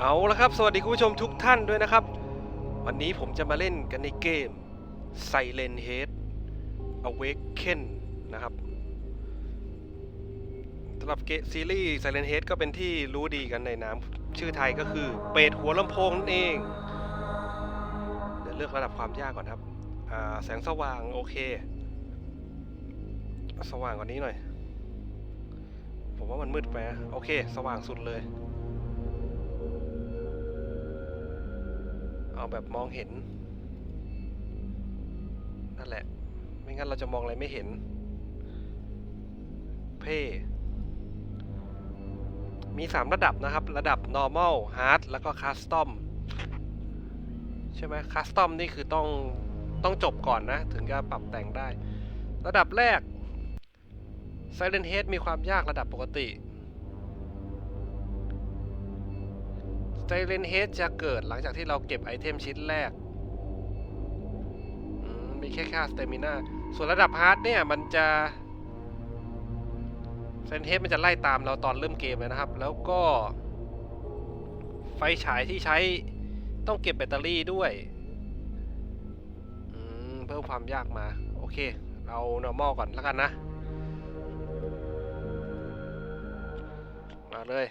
เอาละครับ สวัสดีคุณผู้ชมทุกท่านด้วยนะครับ วันนี้ผมจะมาเล่นกันในเกม Silent Head Awaken นะครับสำหรับเกมซีรีส์ Silent Head ก็เป็นที่รู้ดีกันในน้ำชื่อไทยก็คือ เป็ดหัวลำโพงนั่นเอง เดี๋ยวเลือกระดับความยากก่อนครับ แสงสว่างโอเค สว่างกว่านี้หน่อย ผมว่ามันมืดไปโอเค สว่างสุดเลย เอาแบบมองเห็น นั่นแหละ ไม่งั้นเราจะมองอะไรไม่เห็น เพ่ มี 3 ระดับนะครับ ระดับ normal hard แล้วก็ custom ใช่ไหม custom นี่คือต้องต้องจบก่อนนะ ถึงจะปรับแต่งได้ ระดับแรก Silent Head มีความยากระดับปกติ Silent Head จะเกิดหลังจากที่เราเก็บไอเทมชิ้นแรกมมีแค่ค่าสเตมินาส่วนระดับฮาร์ดเนี่ย มันจะ Silent Head มันจะไล่ตามเราตอนเริ่มเกมเลยนะครับ แล้วก็ ไฟฉายที่ใช้ต้องเก็บแบตเตอรี่ด้วยเพิ่มความยากมา โอเค เรา normal ก่อนแล้วกันนะ มาเลย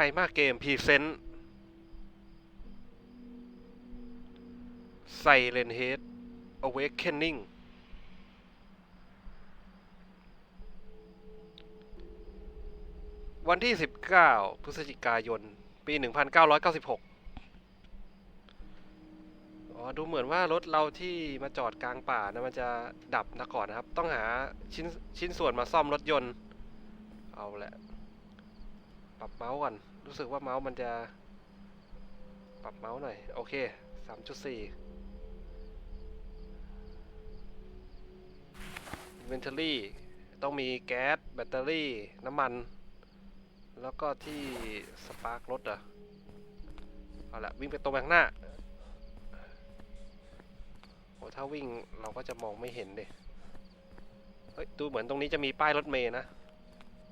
ไพ่มากเกมพรีเซนต์ไซเลนเฮด Awakening วันที่ 19 พฤศจิกายน ปี 1996 อ๋อ ดูเหมือนว่ารถเราที่มาจอดกลางป่านะมันจะดับนะก่อนนะครับ ต้องหาชิ้นชิ้นส่วนมาซ่อมรถยนต์ เอาแหละ ปรับเมาส์ก่อน รู้สึกว่าเมาส์มันจะ ปรับเมาส์หน่อย โอเค 3.4 Inventory ต้องมีแก๊ส แบตเตอรี่ น้ำมัน แล้วก็ที่สปาร์กรถเหรอเอาละวิ่งไปตรงข้างหน้า โอ้ถ้าวิ่งเราก็จะมองไม่เห็นเดยเฮ้ย ดูเหมือนตรงนี้จะมีป้ายรถเมย์นะ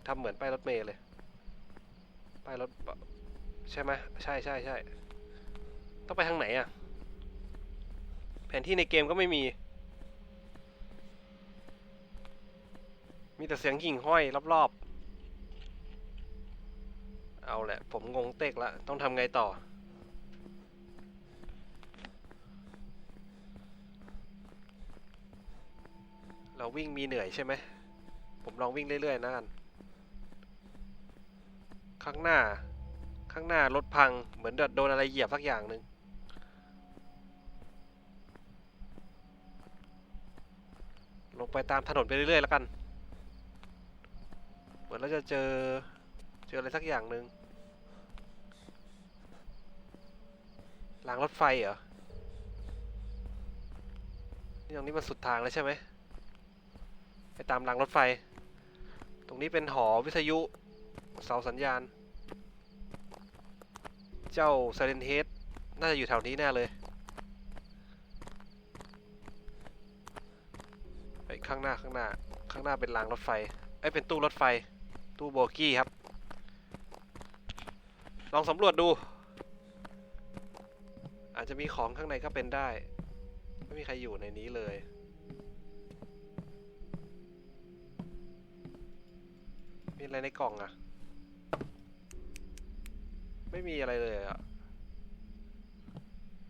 ทำเหมือนป้ายรถเมย์เลย ป้ายรถใช่ไหมใช่ใช่ใช่ต้องไปทางไหนอะแผนที่ในเกมก็ไม่มี มีแต่เสียงหิ่งห้อยรอบๆ เอาแหละ ผมงงเต็กละ ต้องทำไงต่อ เราวิ่งมีเหนื่อยใช่ไหม ผมลองวิ่งเรื่อยๆนะกัน ข้างหน้า ข้างหน้ารถพังเหมือนโดนอะไรเหยียบสักอย่างหนึ่งลงไปตามถนนไปเรื่อยๆแล้วกัน เหมือนเราจะเจอ เจออะไรสักอย่างหนึ่งรางรถไฟเหรอ นี่ตรงนี้มันสุดทางแล้วใช่ไหม ไปตามรางรถไฟ ตรงนี้เป็นหอวิทยุ เสาสัญญาณ เจ้า Silent Head น่าจะอยู่แถวนี้แน่เลยไปข้างหน้าข้างหน้า ข้างหน้าเป็นรางรถไฟไอ้เป็นตู้รถไฟ ตู้โบกี้ครับ ลองสำรวจดู อาจจะมีของข้างในก็เป็นได้ ไม่มีใครอยู่ในนี้เลยมีอะไรในกล่องอะ ไม่มีอะไรเลยอะ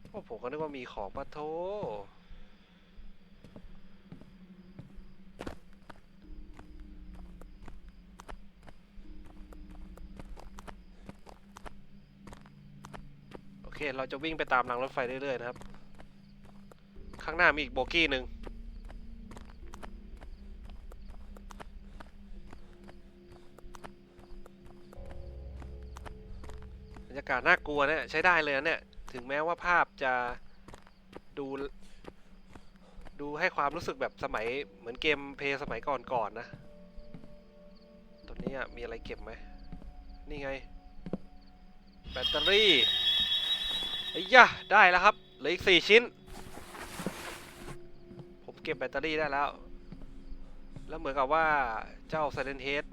โอ้ผมก็นึกว่ามีของปะโทโอเค เราจะวิ่งไปตามรางรถไฟเรื่อยๆนะครับ ข้างหน้ามีอีกโบกี้หนึ่งากาศน่ากลัวเนี่ยใช้ได้เลยนะเนี่ย ถึงแม้ว่าภาพจะดู ดูให้ความรู้สึกแบบสมัยเหมือนเกมเพย์สมัยก่อนๆนนะตอนนี้มีอะไรเก็บไหม นี่ไง แบตเตอรี่ไอ้ยะได้แล้วครับ เหลืออีกสี่ชิ้น ผมเก็บแบตเตอรี่ได้แล้ว แล้วเหมือนกับว่าเจ้า Silent Head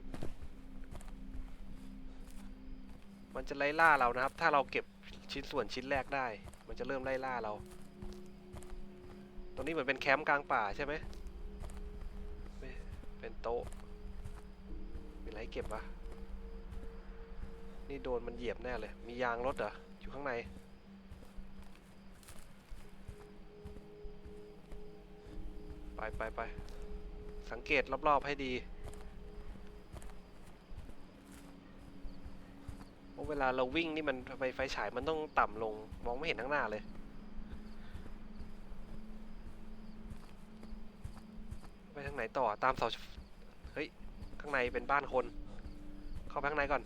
มันจะไล่ล่าเรานะครับ ถ้าเราเก็บชิ้นส่วนชิ้นแรกได้ มันจะเริ่มไล่ล่าเรา ตรงนี้เหมือนเป็นแคมป์กลางป่าใช่ไหมเป็นโต๊ะมีอะไรเก็บวะนี่โดนมันเหยียบแน่เลย มียางรถเหรอ อยู่ข้างใน ไปไปไป สังเกตรอบๆให้ดี เวลาเราวิ่งนี่มันไปไฟฉายมันต้องต่ำลง มองไม่เห็นข้างหน้าเลย ไปทางไหนต่อตามเสาเฮ้ย ข้างในเป็นบ้านคน เข้าไปข้างในก่อน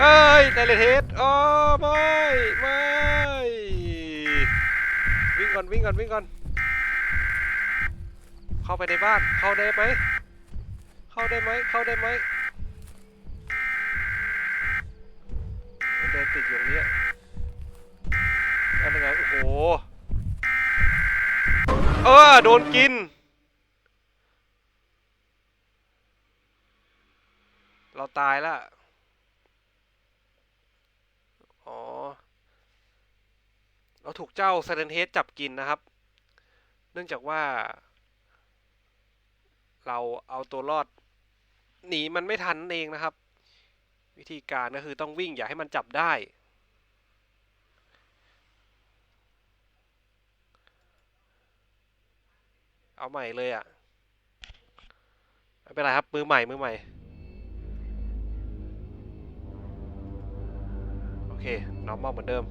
เอ้ยไดเลเทสอ๋อไม่ไม่วิ่งก่อนวิ่งก่อนวิ่งก่อน เข้าไปในบ้านเข้าได้ไหมเข้าได้ไหมเข้าได้ไหม เดินติดอยู่ตรงนี้ยอะไรไงโอ้โห เออ โดนกิน เราตายละอ๋อ เราถูกเจ้าไซเ e นเฮดจับกินนะครับ เนื่องจากว่า เราเอาตัวรอด หนีมันไม่ทันนั่นเองนะครับ วิธีการก็คือต้องวิ่งอย่าให้มันจับได้ เอาใหม่เลยอะ่ะไม่เป็นไรครับ มือใหม่ มือใหม่ โอเค normal เหมือนเดิม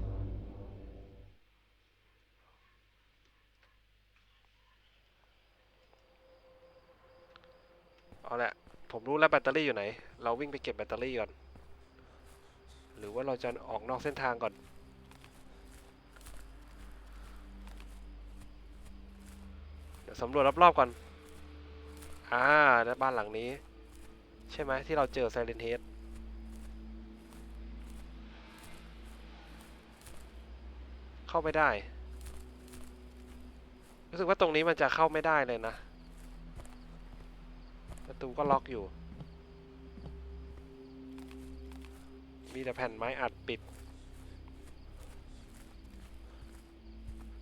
เอาละผมรู้แล้วแบตเตอรี่อยู่ไหน เราวิ่งไปเก็บแบตเตอรี่ก่อน รือว่าเราจะออกนอกเส้นทางก่อนเดี๋ยวสำรวจรอบๆก่อนอ่าแล้วบ้านหลังนี้ ใช่ไหมที่เราเจอไซเ e นเฮดเข้าไม่ได้ รู้สึกว่าตรงนี้มันจะเข้าไม่ได้เลยนะ ประตูก็ล็อกอยู่ มีแต่แผ่นไม้อัดปิด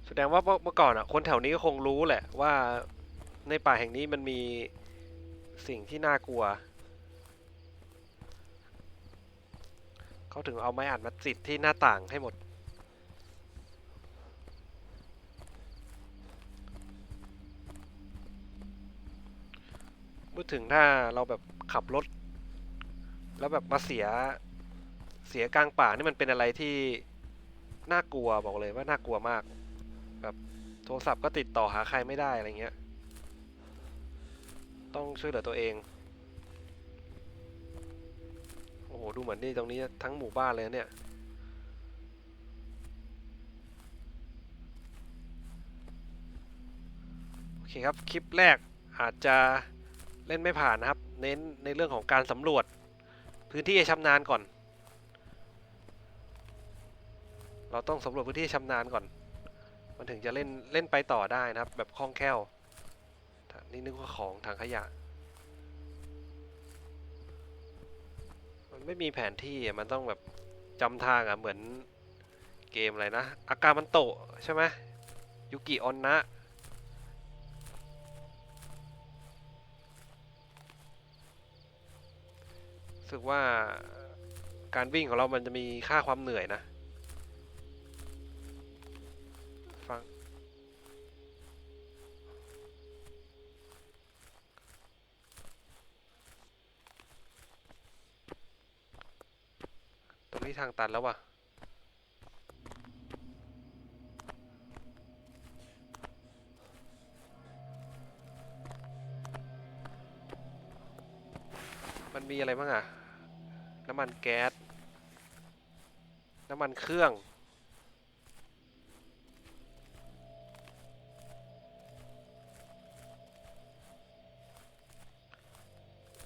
แสดงว่าเมื่อก่อนอะ คนแถวนี้ก็คงรู้แหละว่าในป่าแห่งนี้มันมีสิ่งที่น่ากลัว เขาถึงเอาไม้อัดมาติดที่หน้าต่างให้หมดพูดถึงถ้าเราแบบขับรถ แล้วแบบมาเสีย เสียกลางป่านี่มันเป็นอะไรที่น่ากลัวบอกเลยว่าน่ากลัวมากแบบโทรศัพท์ก็ติดต่อหาใครไม่ได้อะไรเงี้ย ต้องช่วยเหลือตัวเอง โอ้โห ดูเหมือนนี่ตรงนี้ทั้งหมู่บ้านเลยเนี่ย โอเคครับ คลิปแรกอาจจะเล่นไม่ผ่านนะครับ เน้นในเรื่องของการสำรวจ พื้นที่ให้ชำนาญก่อน เราต้องสำรวจพื้นที่ชำนาญก่อน มันถึงจะเล่นเล่นไปต่อได้นะครับ แบบคล่องแคล่ว นี่นึกว่าของถังขยะ มันไม่มีแผนที่อะมันต้องแบบจำทางอะเหมือนเกมอะไรนะอากามันโตใช่ไหมยุกิออนนะรู้สึกว่าการวิ่งของเรามันจะมีค่าความเหนื่อยนะ ทางตันแล้วว่ะ มันมีอะไรบ้างอะน้ำมันแก๊ส น้ำมันเครื่อง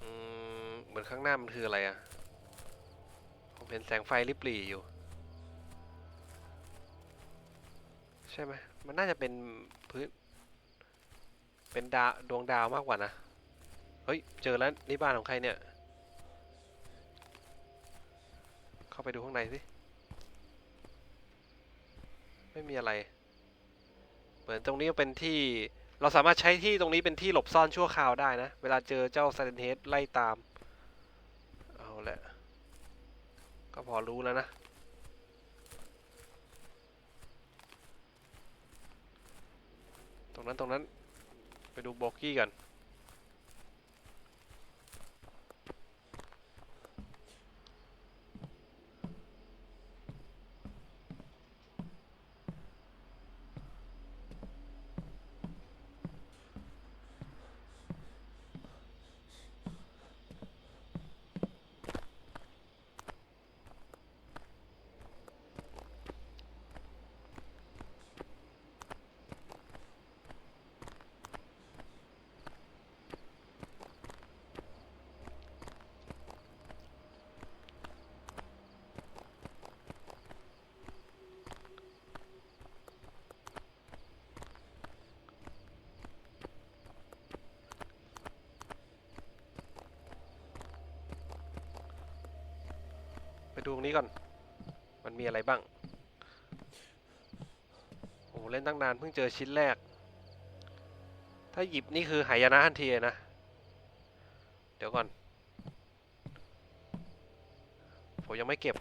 อืมเหมือนข้างหน้ามันคืออะไรอะ ผมเห็นแสงไฟริบหรี่อยู่ ใช่ไหมมันน่าจะเป็นพื้น เป็นดาวดวงดาวมากกว่านะ เฮ้ย เจอแล้วนี่บ้านของใครเนี่ย เข้าไปดูข้างในสิ ไม่มีอะไร เหมือนตรงนี้เป็นที่เราสามารถใช้ที่ตรงนี้เป็นที่หลบซ่อนชั่วคราวได้นะ เวลาเจอเจ้าไซเลนเฮดไล่ตาม เอาแหละ ก็พอรู้แล้วนะตรงนั้นตรงนั้นไปดูโบกี้กัน ดูตรงนี้ก่อน มันมีอะไรบ้าง โอ้เล่นตั้งนานเพิ่งเจอชิ้นแรก ถ้าหยิบนี่คือหายนะทันทีนะ เดี๋ยวก่อน ผมยังไม่เก็บ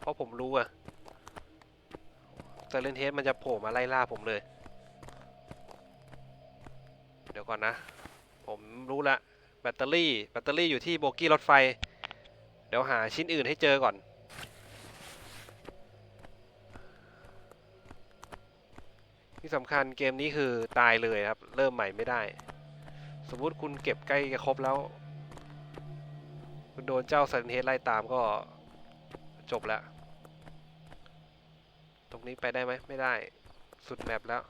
เพราะผมรู้อะแต่เล่นเทสมันจะโผล่มาไล่ล่าผมเลย เดี๋ยวก่อนนะ ผมรู้ละแบตเตอรี่ แบตเตอรี่อยู่ที่โบกี้รถไฟ ดี๋ยวหาชิ้นอื่นให้เจอก่อน ที่สำคัญเกมนี้คือตายเลยครับ เริ่มใหม่ไม่ได้ สมมุติคุณเก็บใกล้จะครบแล้ว คุณโดนเจ้าสันเฮดไล่ตามก็จบแล้ว ตรงนี้ไปได้ไหมไม่ได้ สุดแมปแล้ว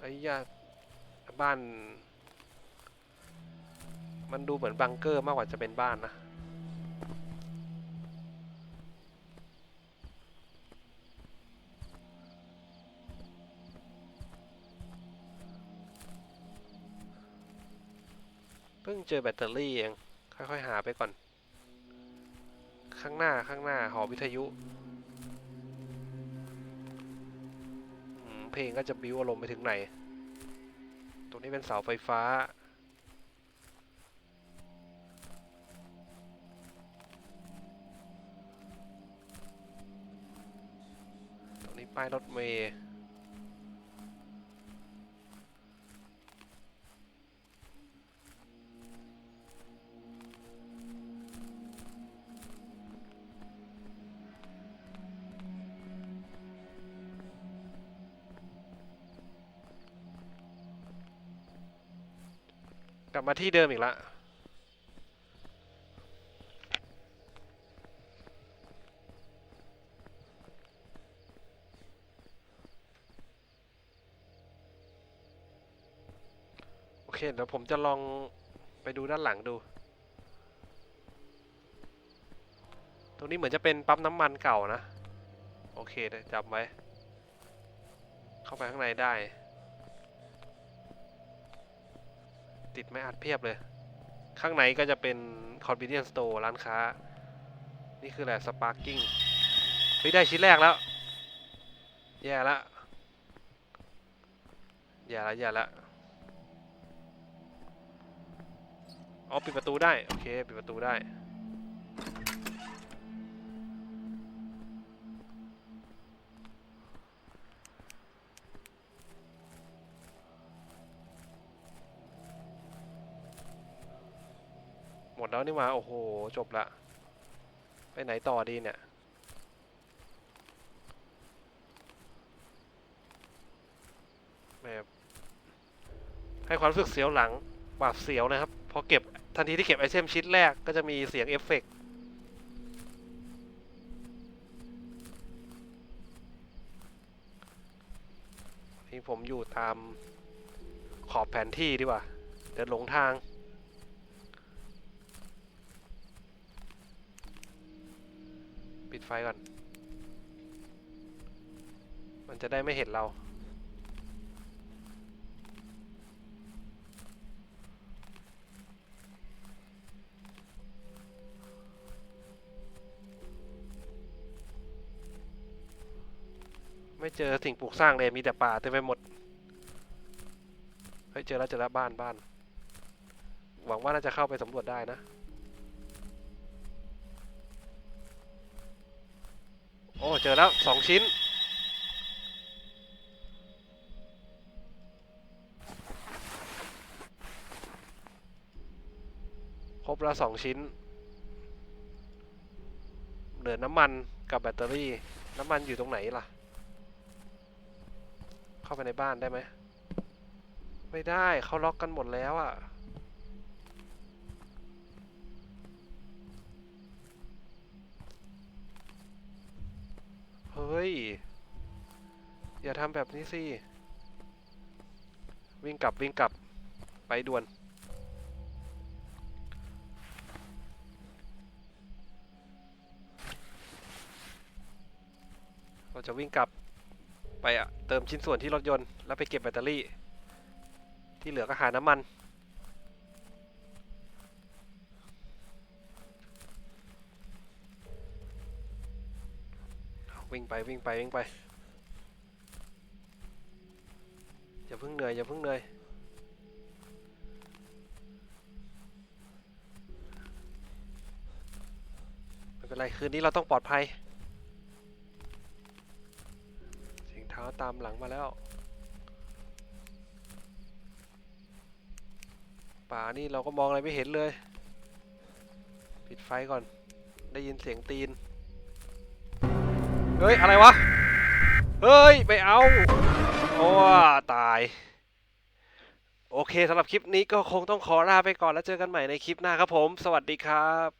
ไอ้ยาบ้าน มันดูเหมือนบังเกอร์มากกว่าจะเป็นบ้านนะเพิ่งเจอแบตเตอรี่เอง ค่อยๆหาไปก่อน ข้างหน้าข้างหน้าหอวิทยุ เพลงก็จะบิวอารมณ์ไปถึงไหน ตรงนี้เป็นเสาไฟฟ้า ตรงนี้ป้ายรถเมล์ มาที่เดิมอีกละโอเคเดี๋ยวผมจะลองไปดูด้านหลังดู ตรงนี้เหมือนจะเป็นปั๊มน้ำมันเก่านะ โอเคเดี๋ยวจำไว้ เข้าไปข้างในได้ ติดไม่อัดเพียบเลย ข้างในก็จะเป็น convenience store ร้านค้า นี่คืออะไร sparking เฮ้ยได้ชิ้นแรกแล้ว แย่ละแย่ละแย่ละอ๋อปิดประตูได้ โอเค ปิดประตูได้ แล้วนี่หว่าโอ้โห จบละ ไปไหนต่อดีเนี่ย แบบให้ความรู้สึกเสียวหลังบาดเสียวนะครับ พอเก็บทันทีที่เก็บไอเทมชิ้นแรกก็จะมีเสียงเอฟเฟกต์นี่ผมอยู่ตามขอบแผนที่ดีกว่า เดินหลงทาง ดไฟก่อน มันจะได้ไม่เห็นเรา ไม่เจอสิ่งปลูกสร้างเลยมีแต่ป่าเต็มไปหมด เฮ้ย เจอแล้วเจอแล้วบ้านบ้าน หวังว่าน่าจะเข้าไปสำรวจได้นะ โอ้ เจอแล้วสองชิ้น ครบแล้วสองชิ้น เหลือน้ำมันกับแบตเตอรี่ น้ำมันอยู่ตรงไหนล่ะ เข้าไปในบ้านได้ไหม ไม่ได้เขาล็อกกันหมดแล้วอะ่ะ ฮ้ย อย่าทำแบบนี้สิ วิ่งกลับวิ่งกลับไปด่วน เราจะวิ่งกลับไปอะเติมชิ้นส่วนที่รถยนต์ แล้วไปเก็บแบตเตอรี่ ที่เหลือก็หาน้ำมัน วิ่งไปวิ่งไปวิ่งไปอย่าเพิ่งเหนื่อยอย่าเพิ่งเหนื่อยไม่เป็นไรคืนนี้เราต้องปลอดภัยเสียงเท้าตามหลังมาแล้ว ป่านี่เราก็มองอะไรไม่เห็นเลย ปิดไฟก่อน ได้ยินเสียงตีน เฮ้ย อะไรวะ เฮ้ย ไปเอา โอ้ตาย โอเคสำหรับคลิปนี้ก็คงต้องขอลาไปก่อนแล้วเจอกันใหม่ในคลิปหน้าครับผม สวัสดีครับ